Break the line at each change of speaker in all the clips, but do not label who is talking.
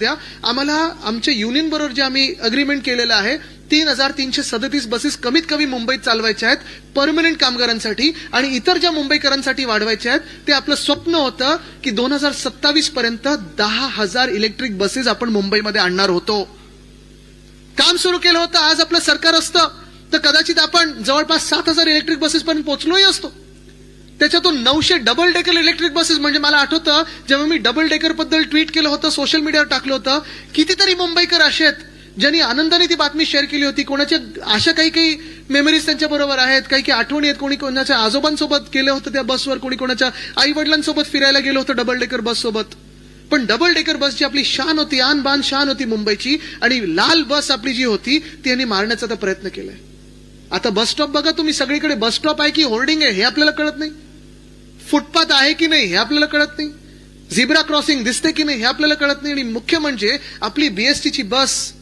द्या. आम्हाला आमच्या युनियन बरोबर जे आम्ही अग्रीमेंट केलेलं आहे तीन हजार तीनशे सदतीस बसेस कमीत कमी मुंबईत चालवायच्या आहेत परमनंट कामगारांसाठी आणि इतर ज्या मुंबईकरांसाठी वाढवायच्या आहेत ते आपलं स्वप्न होतं की दोन हजार सत्तावीस पर्यंत दहा हजार इलेक्ट्रिक बसेस आपण मुंबईमध्ये आणणार होतो. काम सुरू केलं होतं आज आपलं सरकार असतं. तर कदाचित आपण जवळपास सात हजार इलेक्ट्रिक बसेस पर्यंत पोहोचलोही असतो. त्याच्यातून नऊशे डबल डेकर इलेक्ट्रिक बसेस म्हणजे मला आठवतं जेव्हा मी डबल डेकरबद्दल ट्विट केलं होतं सोशल मीडियावर टाकलं होतं कितीतरी मुंबईकर असे आहेत ज्यांनी आनंदाने ती बातमी शेअर केली होती. कोणाच्या अशा काही काही मेमरीज त्यांच्या बरोबर आहेत काही काही आठवणी आहेत. कोणी कोणाच्या आजोबांसोबत गेलं होतं त्या बसवर कोणी कोणाच्या आई वडिलांसोबत फिरायला गेलो होतं डबल डेकर बस सोबत. पण डबल डेकर बस जी आपली शान होती आन बान शान होती मुंबईची आणि लाल बस आपली जी होती ती यांनी मारण्याचा प्रयत्न केलाय. आता बस स्टॉप बघा तुम्ही सगळीकडे बस स्टॉप आहे की होर्डिंग आहे हे आपल्याला कळत नाही. फुटपाथ आहे की नाही हे आपल्याला कळत नाही. झिब्रा क्रॉसिंग दिसते की नाही हे आपल्याला कळत नाही. आणि मुख्य म्हणजे आपली बीएसटीची बस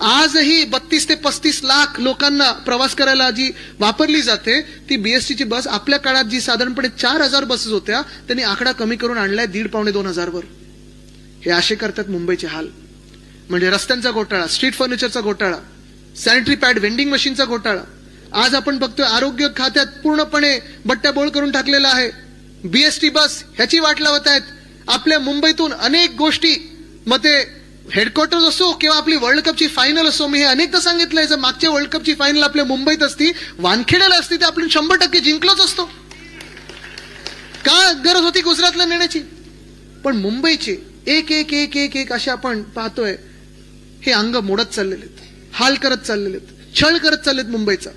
आजही बत्तीस ते पस्तीस लाख लोकांना प्रवास करायला जी वापरली जाते ती बीएसटीची बस आपल्या काळात जी साधारणपणे चार हजार बसेस होत्या त्यांनी आकडा कमी करून आणलाय दीड पावणे दोन हजारवर. हे असे करतात मुंबईचे हाल. म्हणजे रस्त्यांचा घोटाळा स्ट्रीट फर्निचरचा घोटाळा सॅनिटरी पॅड वेंडिंग मशीनचा घोटाळा. आज आपण बघतोय आरोग्य खात्यात पूर्णपणे बट्ट्या बोळ करून टाकलेला आहे. बीएसटी बस ह्याची वाट लावत आहेत. आपल्या मुंबईतून अनेक गोष्टी. मध्ये हेडक्वार्टर हेडक्वार्टर्स असो किंवा आपली वर्ल्ड कपची फायनल असो मी हे अनेकदा सांगितलंय जर मागच्या वर्ल्ड कपची फायनल आपल्या मुंबईत असती वानखेड्याला असती तर आपण शंभर टक्के जिंकलोच असतो. का गरज होती गुजरातला नेण्याची? पण मुंबईचे एक एक एक एक एक असे आपण पाहतोय हे अंग मोडत चाललेले आहेत हाल करत चाललेले आहेत छळ करत चाललेत मुंबईचा.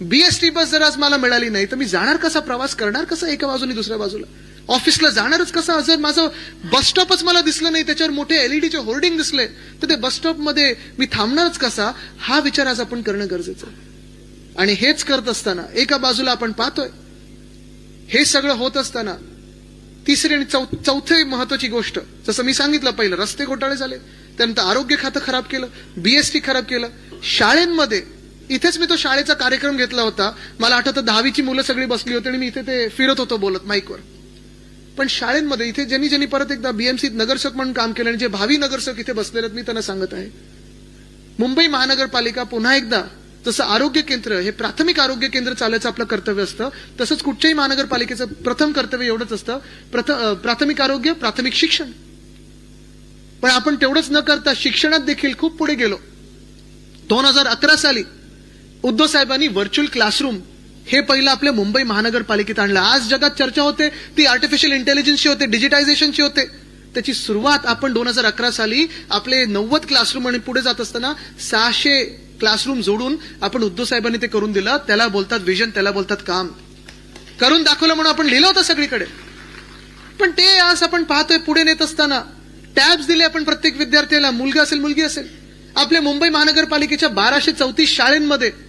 बीएसटी बस जर आज मला मिळाली नाही तर मी जाणार कसा? प्रवास करणार कसा एका बाजूने दुसऱ्या बाजूला? ऑफिसला जाणारच कसा? जर माझं बस स्टॉपच मला दिसलं नाही त्याच्यावर मोठे एलईडीचे होर्डिंग दिसले तर ते बस स्टॉपमध्ये मी थांबणारच कसा? हा विचार आज आपण करणं गरजेचं आहे. आणि हेच करत असताना एका बाजूला आपण पाहतोय. हे सगळं होत असताना तिसरी आणि चौ चौथी महत्वाची गोष्ट जसं मी सांगितलं पहिलं रस्ते घोटाळे झाले त्यानंतर आरोग्य खातं खराब केलं बीएसटी खराब केलं शाळेंमध्ये इथेच मी तो शाळेचा कार्यक्रम घेतला होता. मला आठवतं दहावीची मुलं सगळी बसली होती आणि मी इथे ते फिरत होतो बोलत माईकवर. पण शाळेमध्ये इथे ज्यांनी ज्यांनी परत एकदा बीएमसीत नगरसेवक म्हणून काम केलं आणि जे भावी नगरसेवक इथे बसलेले आहेत मी त्यांना सांगत आहे. मुंबई महानगरपालिका पुन्हा एकदा जसं आरोग्य केंद्र हे प्राथमिक आरोग्य केंद्र चालायचं आपलं कर्तव्य असतं तसंच कुठच्याही महानगरपालिकेचं प्रथम कर्तव्य एवढंच असतं प्रथम प्राथमिक आरोग्य प्राथमिक शिक्षण. पण आपण तेवढंच न करता शिक्षणात देखील खूप पुढे गेलो. दोन हजार अकरा साली उद्धव साहेबांनी व्हर्च्युअल क्लासरूम हे पहिलं आपल्या मुंबई महानगरपालिकेत आणलं. आज जगात चर्चा होते ती आर्टिफिशियल इंटेलिजन्सची होते डिजिटायझेशनची होते. त्याची सुरुवात आपण दोन हजार अकरा साली आपले नव्वद क्लासरूम आणि पुढे जात असताना सहाशे क्लासरूम जोडून आपण उद्धव साहेबांनी ते करून दिलं. त्याला बोलतात विजन त्याला बोलतात काम. करून दाखवलं म्हणून आपण लिहिलं होतं सगळीकडे. पण ते आज आपण पाहतोय पुढे नेत असताना. टॅब्स दिले आपण प्रत्येक विद्यार्थ्याला. मुलगा असेल मुलगी असेल. आपल्या मुंबई महानगरपालिकेच्या बाराशे चौतीस शाळेंमध्ये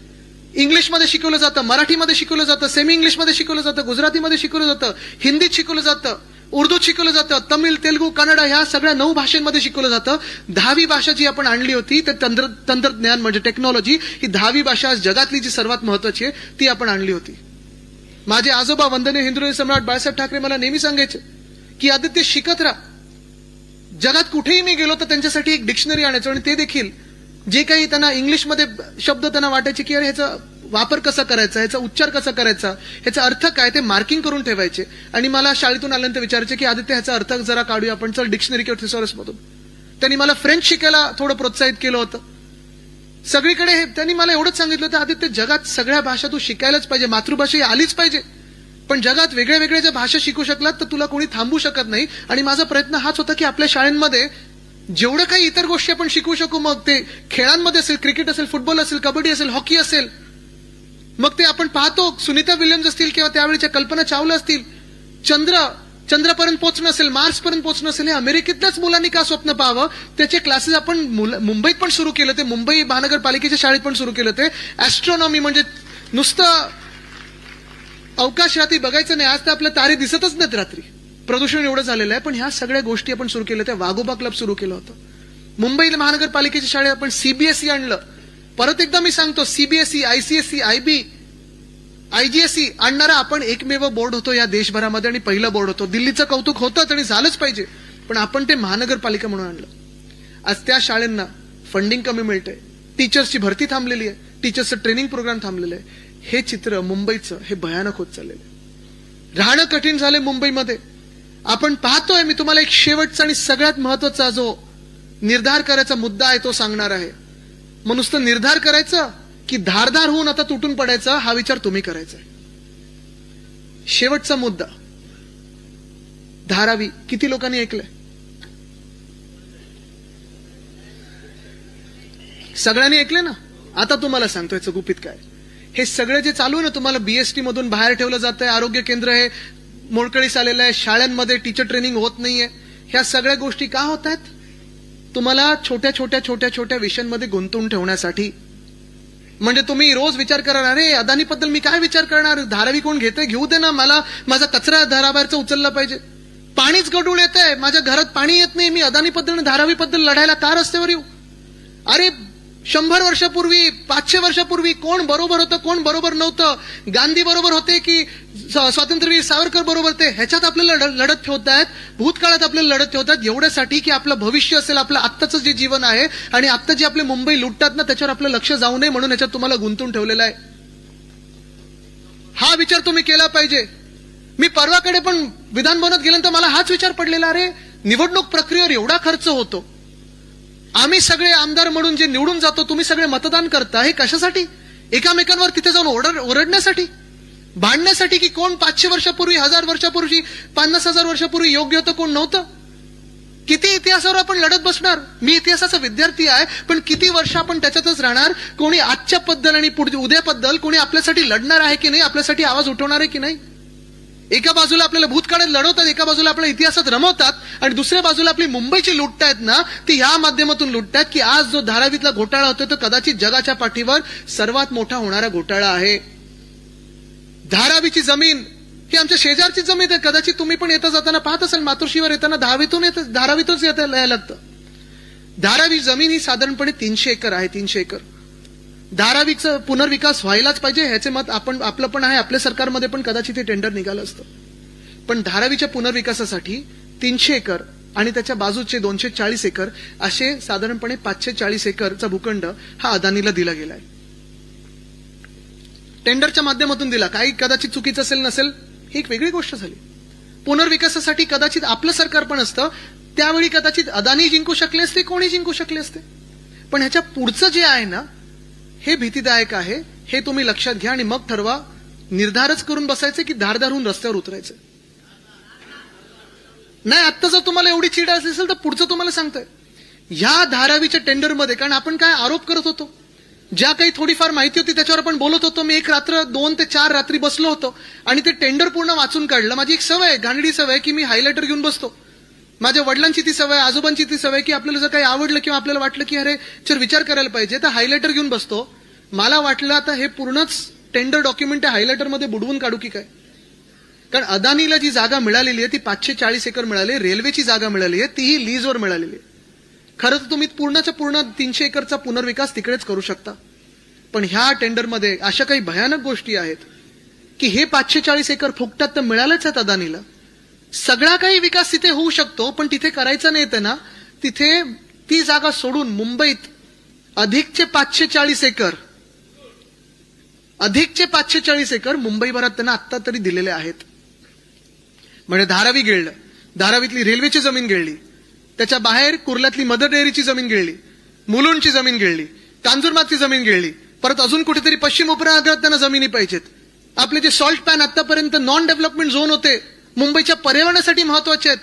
इंग्लिशमध्ये शिकवलं जातं मराठीमध्ये शिकवलं जातं सेमी इंग्लिशमध्ये शिकवलं जातं गुजरातीमध्ये शिकवलं जातं हिंदीत शिकवलं जातं उर्दूत शिकवलं जातं तमिळ तेलुगू कन्नड ह्या सगळ्या नऊ भाषांमध्ये शिकवलं जातं. दहावी भाषा जी आपण आणली होती तर तंत्र तंत्रज्ञान म्हणजे टेक्नॉलॉजी ही दहावी भाषा जगातली जी सर्वात महत्वाची आहे ती आपण आणली होती. माझे आजोबा वंदने हिंदू सम्राट बाळासाहेब ठाकरे मला नेहमी सांगायचे की आदित्य शिकत राहा. जगात कुठेही मी गेलो तर त्यांच्यासाठी एक डिक्शनरी आणायचो आणि ते देखील जे काही त्यांना इंग्लिशमध्ये शब्द त्यांना वाटायचे की अरे ह्याचा वापर कसा करायचा ह्याचा उच्चार कसा करायचा ह्याचा अर्थ काय ते मार्किंग करून ठेवायचे. आणि मला शाळेतून आल्यानंतर विचारायचे की आदित्य ह्याचा अर्थ जरा काढूया आपण चल डिक्शनरी किंवा थिसॉरस मधून. त्यांनी मला फ्रेंच शिकायला थोडं प्रोत्साहित केलं होतं. सगळीकडे हे त्यांनी मला एवढंच सांगितलं होतं आदित्य जगात सगळ्या भाषा तू शिकायलाच पाहिजे मातृभाषा ही आलीच पाहिजे. पण जगात वेगळ्या वेगळ्या ज्या भाषा शिकू शकलात तर तुला कोणी थांबू शकत नाही. आणि माझा प्रयत्न हाच होता की आपल्या शाळेमध्ये जेवढं काही इतर गोष्टी आपण शिकू शकू मग ते खेळांमध्ये असेल क्रिकेट असेल फुटबॉल असेल कबड्डी असेल हॉकी असेल मग ते आपण पाहतो सुनीता विल्यम्स असतील किंवा त्यावेळीच्या कल्पना चावला असतील चंद्र चंद्रापर्यंत पोहोचणं असेल मार्स पर्यंत पोहोचणं असेल हे अमेरिकेतल्याच मुलांनी का स्वप्न पाहावं? त्याचे क्लासेस आपण मुंबईत पण सुरू केलं ते मुंबई महानगरपालिकेच्या शाळेत पण सुरू केलं ते ऍस्ट्रॉनॉमी म्हणजे नुसतं अवकाश रात्री बघायचं नाही. आज तर आपल्या तारे दिसतच नाहीत रात्री. प्रदूषण एवढं झालेलं आहे पण ह्या सगळ्या गोष्टी आपण सुरू केल्या त्या. वाघोबा क्लब सुरू केलं होतं. मुंबई महानगरपालिकेच्या शाळेत आपण सीबीएसई आणलं. परत एकदा मी सांगतो सीबीएसई आयसीएसई आयबी आयजीएसई आणणारा आपण एकमेव बोर्ड होतो या देशभरामध्ये आणि पहिलं बोर्ड होतो. दिल्लीचं कौतुक होतंच आणि झालंच पाहिजे पण आपण ते महानगरपालिका म्हणून आणलं. आज त्या शाळांना फंडिंग कमी मिळतंय. टीचर्सची भरती थांबलेली आहे. टीचर्सचं ट्रेनिंग प्रोग्राम थांबलेलं आहे. हे चित्र मुंबईचं हे भयानक होत चाललेलं आहे. राहणं कठीण झालंय मुंबईमध्ये. आपण पाहतोय मी तुम्हाला एक शेवटचा आणि सगळ्यात महत्त्वाचा जो निर्धार करायचा मुद्दा आहे तो सांगणार आहे. मग नुसतं निर्धार करायचं की धारधार होऊन आता तुटून पडायचं हा विचार तुम्ही करायचा शेवटचा मुद्दा. धारावी किती लोकांनी ऐकलंय? सगळ्यांनी ऐकले ना? आता तुम्हाला सांगतो याचं गुपित काय? हे सगळं जे चालू आहे ना तुम्हाला बीएसटी मधून बाहेर ठेवलं जात आहे आरोग्य केंद्र हे मोडकळीस आलेलं आहे शाळांमध्ये टीचर ट्रेनिंग होत नाहीये. ह्या सगळ्या गोष्टी का होत आहेत? तुम्हाला छोट्या छोट्या छोट्या छोट्या विषयांमध्ये गुंतवून ठेवण्यासाठी. म्हणजे तुम्ही रोज विचार करणार अरे अदानीबद्दल मी काय विचार करणार? धारावी कोण घेते? घेऊ दे ना मला माझा कचरा धाराबाहेरचा उचलला पाहिजे. पाणीच गडूळ येत आहे माझ्या घरात पाणी येत नाही. मी अदानीबद्दल आणि धारावीबद्दल लढायला का रस्त्यावर येऊ? अरे शंभर वर्षापूर्वी पाचशे वर्षापूर्वी कोण बरोबर होतं कोण बरोबर नव्हतं? गांधी बरोबर होते की स्वातंत्र्यवीर सावरकर बरोबर ते ह्याच्यात आपल्याला लढत ठेवत आहेत. भूतकाळात आपल्याला लढत ठेवतात एवढ्यासाठी की आपलं भविष्य असेल आपलं आत्ताचं जे जीवन आहे आणि आत्ता जे आपले मुंबई लुटतात ना त्याच्यावर आपलं लक्ष जाऊ नये म्हणून ह्याच्यात तुम्हाला गुंतून ठेवलेलं आहे. हा विचार तुम्ही केला पाहिजे. मी परवाकडे पण विधान भवनात गेल्यानंतर मला हाच विचार पडलेला अरे निवडणूक प्रक्रियेवर एवढा खर्च होतो. आम्ही सगळे आमदार म्हणून जे निवडून जातो तुम्ही सगळे मतदान करता हे कशासाठी? एकामेकांवर तिथे जाऊन ओरड ओरडण्यासाठी? भांडण्यासाठी की कोण पाचशे वर्षापूर्वी हजार वर्षापूर्वी पन्नास हजार वर्षापूर्वी योग्य होतं कोण नव्हतं? किती इतिहासावर आपण लढत बसणार? मी इतिहासाचा विद्यार्थी आहे पण किती वर्ष आपण त्याच्यातच राहणार? कोणी आजच्या बद्दल आणि पुढच्या उद्याबद्दल कोणी आपल्यासाठी लढणार आहे की नाही? आपल्यासाठी आवाज उठवणार आहे की नाही? एका बाजूला आपल्याला भूतकाळात लढवतात एका बाजूला आपल्या इतिहासात रमवतात आणि दुसऱ्या बाजूला आपली मुंबईची लुटतायत ना ती ह्या माध्यमातून लुटतायत की आज जो धारावीतला घोटाळा होतो तो कदाचित जगाच्या पाठीवर सर्वात मोठा होणारा घोटाळा आहे. धारावीची जमीन ही आमच्या शेजारची जमीन आहे. कदाचित तुम्ही पण येता जाताना पाहत असाल मातोश्रीवर येताना धारावीतून येत धारावीतूनच येता लागतं. धारावी जमीन ही साधारणपणे तीनशे एकर आहे तीनशे एकर. धारावीचं पुनर्विकास व्हायलाच पाहिजे ह्याचे मत आपण आपलं पण आहे आपल्या सरकारमध्ये पण कदाचित हे टेंडर निघालं असतं. पण धारावीच्या पुनर्विकासासाठी तीनशे एकर आणि त्याच्या बाजूचे दोनशे चाळीस एकर असे साधारणपणे पाचशे चाळीस एकरचा भूखंड हा अदानीला दिला गेलाय. टेंडरच्या माध्यमातून दिला. काही कदाचित चुकीचं असेल नसेल ही एक वेगळी गोष्ट झाली. पुनर्विकासासाठी कदाचित आपलं सरकार पण असतं त्यावेळी कदाचित अदानी जिंकू शकले असते कोणी जिंकू शकले असते. पण ह्याच्या पुढचं जे आहे ना हे भीतीदायक आहे हे तुम्ही लक्षात घ्या आणि मग ठरवा निर्धारच करून बसायचे की धारधारून रस्त्यावर उतरायचं. नाही आत्ता जर तुम्हाला एवढी चीड असली असेल तर पुढचं तुम्हाला सांगतोय. ह्या धारावीच्या टेंडरमध्ये कारण आपण काय आरोप करत होतो ज्या काही थोडीफार माहिती होती त्याच्यावर आपण बोलत होतो मी एक रात्र दोन ते चार रात्री बसलो होतो आणि ते टेंडर पूर्ण वाचून काढलं. माझी एक सवय आहे, घाणडी सवय की मी हायलायटर घेऊन बसतो. माझ्या वडिलांची ती सवय आजोबांची ती सवय की आपल्याला जर काही आवडलं किंवा आपल्याला वाटलं की अरे चल विचार करायला पाहिजे तर हायलायटर घेऊन बसतो. मला वाटलं आता हे पूर्णच टेंडर डॉक्युमेंट हायलायटर हायलायटरमध्ये बुडवून काढू की काय? कारण अदानीला जी जागा मिळालेली आहे ती पाचशे चाळीस एकर मिळाली रेल्वेची जागा मिळाली आहे तीही लीजवर मिळालेली आहे. खरं तर तुम्ही पूर्णच्या पूर्ण तीनशे एकरचा पुनर्विकास तिकडेच करू शकता. पण ह्या टेंडरमध्ये अशा काही भयानक गोष्टी आहेत की हे पाचशे चाळीस एकर फुकटात तर मिळालंच आहेत अदानीला. सगळा काही विकास तिथे होऊ शकतो पण तिथे करायचा नाही त्यांना ना. तिथे ती जागा सोडून मुंबईत अधिकचे पाचशे चाळीस एकर अधिकचे पाचशे चाळीस एकर मुंबईभरात त्यांना आत्ता तरी दिलेले आहेत. म्हणजे धारावी गिळलं धारावीतली रेल्वेची जमीन गिळली त्याच्या बाहेर कुर्ल्यातली मदर डेअरीची जमीन गिळली मुलुंडची जमीन गिळली कांजूरमागची जमीन गिळली परत अजून कुठेतरी पश्चिम उपनगरात त्यांना जमिनी पाहिजेत. आपले जे सॉल्ट पॅन आतापर्यंत नॉन डेव्हलपमेंट झोन होते मुंबईच्या पर्यावरणासाठी महत्त्वाचे आहेत.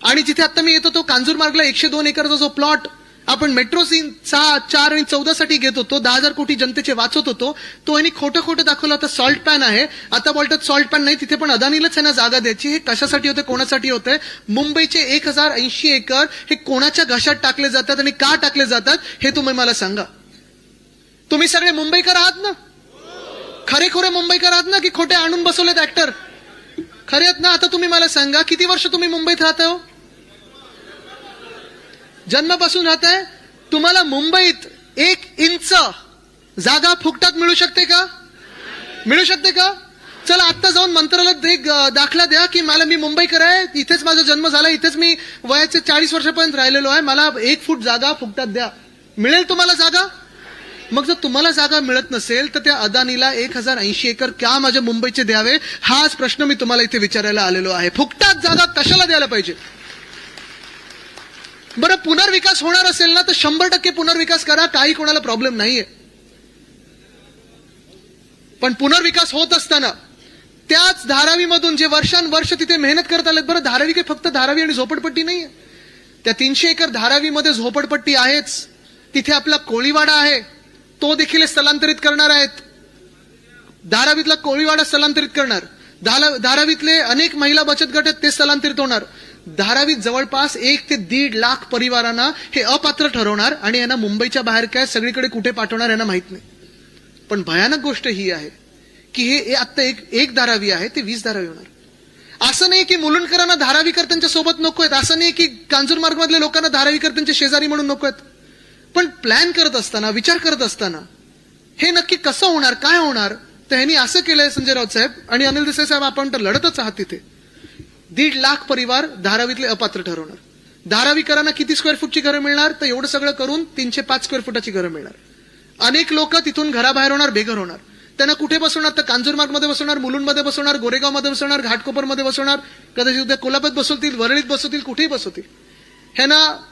आणि जिथे आता मी येतो तो कांजूरमार्गला एकशे दोन एकरचा जो प्लॉट आपण मेट्रो सीन सहा चार आणि चौदा साठी घेत होतो दहा हजार कोटी जनतेचे वाचत होतो तो यांनी खोटं खोटं दाखवलं आता सॉल्ट पॅन आहे. आता बोलतात सॉल्ट पॅन नाही तिथे पण अदानीलाच यांना जागा द्यायची. हे कशासाठी होते कोणासाठी होते? मुंबईचे एक हजार ऐंशी एकर हे कोणाच्या घशात टाकले जातात आणि का टाकले जातात हे तुम्ही मला सांगा. तुम्ही सगळे मुंबईकर आहात ना? खरे खोरे मुंबईकर आहात ना की खोटे आणून बसवलेत ऍक्टर खरेत आहेत ना आता तुम्ही मला सांगा किती वर्ष तुम्ही मुंबईत राहता हो? जन्मापासून राहताय? तुम्हाला मुंबईत एक इंच जागा फुकटात मिळू शकते का? मिळू शकते का? चला आत्ता जाऊन मंत्रालयात एक दाखला द्या की मला मी मुंबईकर आहे इथेच माझा जन्म झाला इथेच मी वयाचे चाळीस वर्षापर्यंत राहिलेलो आहे. मला एक फूट जागा फुकटात द्या. मिळेल तुम्हाला जागा? मग जर तुम्हाला जागा मिळत नसेल तर त्या अदानीला एक हजार ऐंशी एकर का माझ्या मुंबईचे द्यावे? हाच प्रश्न मी तुम्हाला इथे विचारायला आलेलो आहे. फुकटात जागा कशाला द्यायला पाहिजे? बरं पुनर्विकास होणार असेल ना तर शंभर टक्के पुनर्विकास करा. काही कोणाला प्रॉब्लेम नाहीये. पण पुनर्विकास होत असताना त्याच धारावीमधून जे वर्षानुवर्ष तिथे मेहनत करत आलेत बरं धारावी काही फक्त धारावी आणि झोपडपट्टी नाहीये? त्या तीनशे एकर धारावीमध्ये झोपडपट्टी आहेच. तिथे आपला कोळीवाडा आहे. तो देखील स्थलांतरित करणार आहेत. धारावीतला कोळीवाडा स्थलांतरित करणार. धारावीतले अनेक महिला बचत गट आहेत ते स्थलांतरित होणार. धारावीत जवळपास एक ते दीड लाख परिवारांना हे अपात्र ठरवणार आणि यांना मुंबईच्या बाहेर काय सगळीकडे कुठे पाठवणार यांना माहीत नाही. पण भयानक गोष्ट ही आहे की हे हे आत्ता एक एक धारावी आहे ते वीस धारावी होणार. असं नाही की मुलुंडकरांना धारावीकर त्यांच्यासोबत नको आहेत असं नाही की कांजूरमार्ग मधल्या लोकांना धारावीकर त्यांचे शेजारी म्हणून नको आहेत पण प्लॅन करत असताना विचार करत असताना हे नक्की कसं होणार काय होणार? तर ह्यांनी असं केलंय संजय राऊत साहेब आणि अनिल देसाई साहेब आपण तर लढतच आहात तिथे. दीड लाख परिवार धारावीतले अपात्र ठरवणार. धारावीकरांना किती स्क्वेअर फूटची घरं मिळणार? तर एवढं सगळं करून तीनशे पाच स्क्वेअर फुटाची घरं मिळणार. अनेक लोक तिथून घराबाहेर होणार बेघर होणार. त्यांना कुठे बसवणार? तर कांजूरमार्गमध्ये बसवणार मुलुंडमध्ये बसवणार गोरेगावमध्ये बसवणार घाटकोपरमध्ये बसवणार कदाचित उद्या कोल्हापूर बसवतील वरळीत बसवतील कुठेही बसवतील. ह्यांना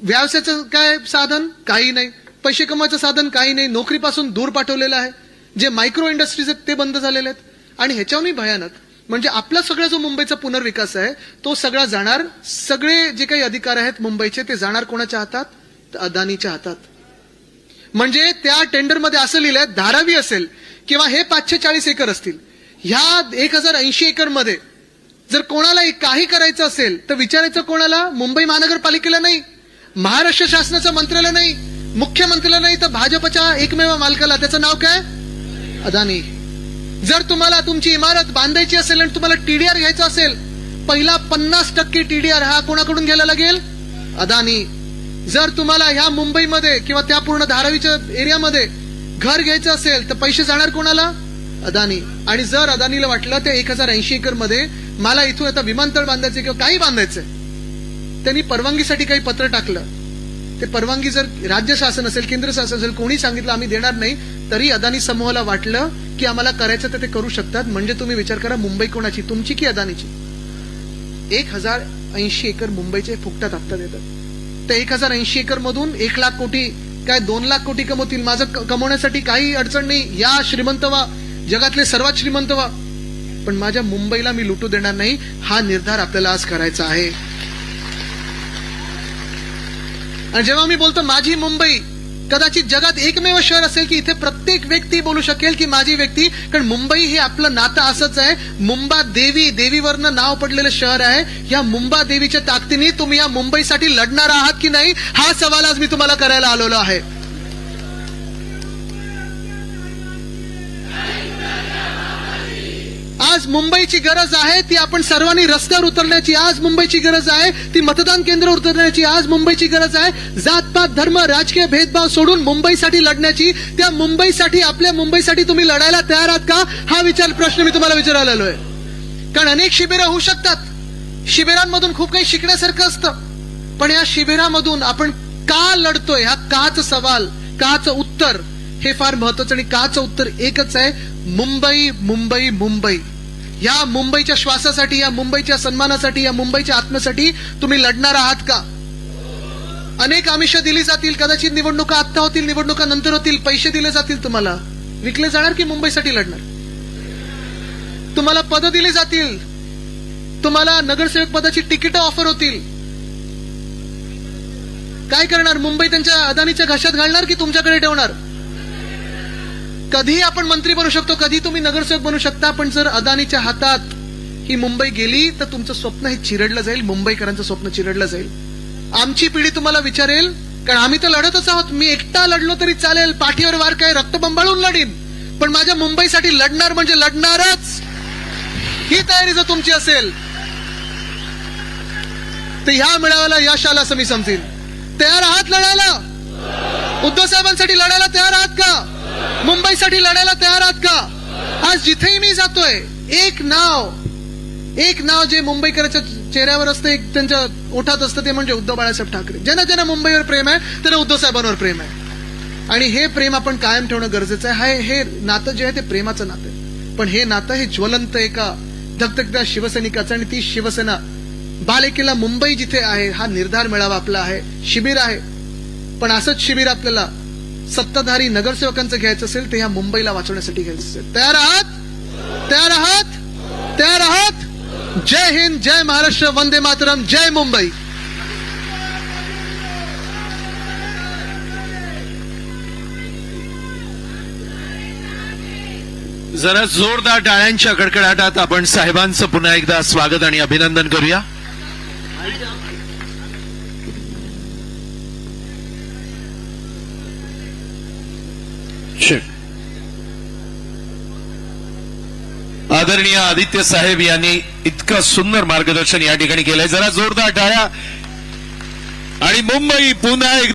व्यवसायाचं काय साधन? काही नाही. पैसे कमवायचं साधन काही नाही. नोकरीपासून दूर पाठवलेलं आहे. जे मायक्रो इंडस्ट्रीज आहेत ते बंद झालेले आहेत. आणि ह्याच्याहूनही भयानक म्हणजे आपला सगळा जो मुंबईचा पुनर्विकास आहे तो सगळा जाणार सगळे जे काही अधिकार आहेत मुंबईचे ते जाणार कोणाच्या हातात? तर अदानीच्या हातात. म्हणजे त्या टेंडरमध्ये असं लिहिलंय धारावी असेल किंवा हे पाचशे चाळीस एकर असतील. ह्या एक हजार ऐंशी एकरमध्ये जर कोणाला काही करायचं असेल तर विचारायचं कोणाला? मुंबई महानगरपालिकेला नाही. महाराष्ट्र शासनाचं मंत्र्याला नाही मुख्यमंत्र्याला नाही तर भाजपच्या एकमेव मालकाला. त्याचं नाव काय? अदानी. जर तुम्हाला तुमची इमारत बांधायची असेल आणि तुम्हाला टीडीआर घ्यायचा असेल पहिला पन्नास टक्के टीडीआर हा कोणाकडून घ्यायला लागेल? अदानी. जर तुम्हाला ह्या मुंबईमध्ये किंवा त्या पूर्ण धारावीच्या एरियामध्ये घर घ्यायचं असेल तर पैसे जाणार कोणाला? अदानी. आणि जर अदानीला वाटलं ते एक हजार ऐंशी एकरमध्ये मला इथून आता विमानतळ बांधायचं किंवा काही बांधायचंय त्यांनी परवानगीसाठी काही पत्र टाकलं. ते परवानगी जर राज्य शासन असेल केंद्र शासन असेल कोणी सांगितलं आम्ही देणार नाही तरी अदानी समूहाला वाटलं की आम्हाला करायचं तर ते करू शकतात. म्हणजे तुम्ही विचार करा मुंबई कोणाची? तुमची की अदानीची? एक हजार ऐंशी एकर मुंबईचे फुकटात हप्ता देतात. त्या एक हजार ऐंशी एकर मधून एक लाख कोटी काय दोन लाख कोटी कमवतील? माझं कमवण्यासाठी काही अडचण नाही. या श्रीमंत व्हा जगातले सर्वात श्रीमंत व्हा पण माझ्या मुंबईला मी लुटू देणार नाही. हा निर्धार आपल्याला आज करायचा आहे. आणि जेव्हा मी बोलतो माझी मुंबई कदाचित जगात एकमेव शहर असेल की इथे प्रत्येक व्यक्ती बोलू शकेल की माझी व्यक्ती कारण मुंबई हे आपलं नातं असंच आहे. मुंबा देवी देवीवरनं नाव पडलेलं शहर आहे. या मुंबा देवीच्या ताकदीने तुम्ही या मुंबईसाठी लढणार आहात की नाही हा सवाल आज मी तुम्हाला करायला आलेलो आहे. आज मुंबईची गरज आहे ती आपण सर्वांनी रस्त्यावर उतरण्याची आज मुंबईची गरज आहे ती मतदान केंद्रावर उतरण्याची आज मुंबईची गरज आहे. जातपात धर्म राजकीय भेदभाव सोडून मुंबईसाठी लढण्याची त्या मुंबईसाठी आपल्या मुंबईसाठी तुम्ही लढायला तयार आहात का? हा विचार प्रश्न मी तुम्हाला विचारायला आलोय कारण अनेक शिबिरं होऊ शकतात. शिबिरांमधून खूप काही शिकण्यासारखं असतं. पण या शिबिरामधून आपण का लढतोय? हा काच सवाल काच उत्तर हे फार महत्वाचं आणि काच उत्तर एकच आहे. मुंबई मुंबई मुंबई. या मुंबईच्या श्वासासाठी या मुंबईच्या सन्मानासाठी या मुंबईच्या आत्म्यासाठी तुम्ही लढणार आहात का? अनेक आमिष दिली जातील कदाचित निवडणुका आत्ता होतील निवडणुका नंतर होतील पैसे दिले जातील तुम्हाला. विकले जाणार की मुंबईसाठी लढणार? तुम्हाला पद दिली जातील. तुम्हाला नगरसेवक पदाची तिकीट ऑफर होतील. काय करणार? मुंबई त्यांच्या अदानीच्या घशात घालणार की तुमच्याकडे ठेवणार? कधी आपण मंत्री बनू शकतो कधी तुम्ही नगरसेवक बनू शकता पण जर अदानीच्या हातात ही मुंबई गेली तर तुमचं स्वप्न हे चिरडलं जाईल मुंबईकरांचं स्वप्न चिरडलं जाईल. आमची पिढी तुम्हाला विचारेल कारण आम्ही तर लढतच आहोत मी एकटा लढलो तरी चालेल पाठीवर वार काय रक्त बंबाळून लढीन. पण माझ्या मुंबईसाठी लढणार म्हणजे लढणारच. ही तयारी जर तुमची असेल तर ह्या मेळाव्याला यश आला असं मी समजेन. तयार आहात लढायला? उद्धव साहेबांसाठी लढायला तयार आहात का? मुंबईसाठी लढायला तयार आहात का? आज जिथेही मी जातोय एक नाव एक नाव जे मुंबईकरांच्या चेहऱ्यावर असतं एक त्यांच्या ओठात असतं ते म्हणजे उद्धव बाळासाहेब ठाकरे. ज्यांना ज्यांना मुंबईवर प्रेम आहे त्यांना उद्धव साहेबांवर प्रेम आहे. आणि हे प्रेम आपण कायम ठेवणं गरजेचं आहे. हा- हे नातं जे आहे ते प्रेमाचं नातं आहे. पण हे नातं हे ज्वलंत एका धगधगत्या शिवसैनिकाचं आणि ती शिवसेना बालेकिल्ला मुंबई जिथे आहे हा निर्धार मेळावा आपला आहे शिबिर आहे. पण असंच शिबिर आपल्याला सत्ताधारी नगरसेवकांचं घ्यायचं असेल तर ह्या मुंबईला वाचवण्यासाठी घ्यायचं असेल. तयार आहात? तयार आहात? तयार आहात? जय हिंद जय महाराष्ट्र वंदे मातरम जय मुंबई.
जरा जोरदार टाळ्यांच्या कडकडाटात आपण साहेबांचं पुन्हा एकदा स्वागत आणि अभिनंदन करूया. आदरणीय आदित्य साहेब यांनी इतकं सुंदर मार्गदर्शन या ठिकाणी केलंय. जरा जोरदार टाळ्या. आणि मुंबई पुन्हा एक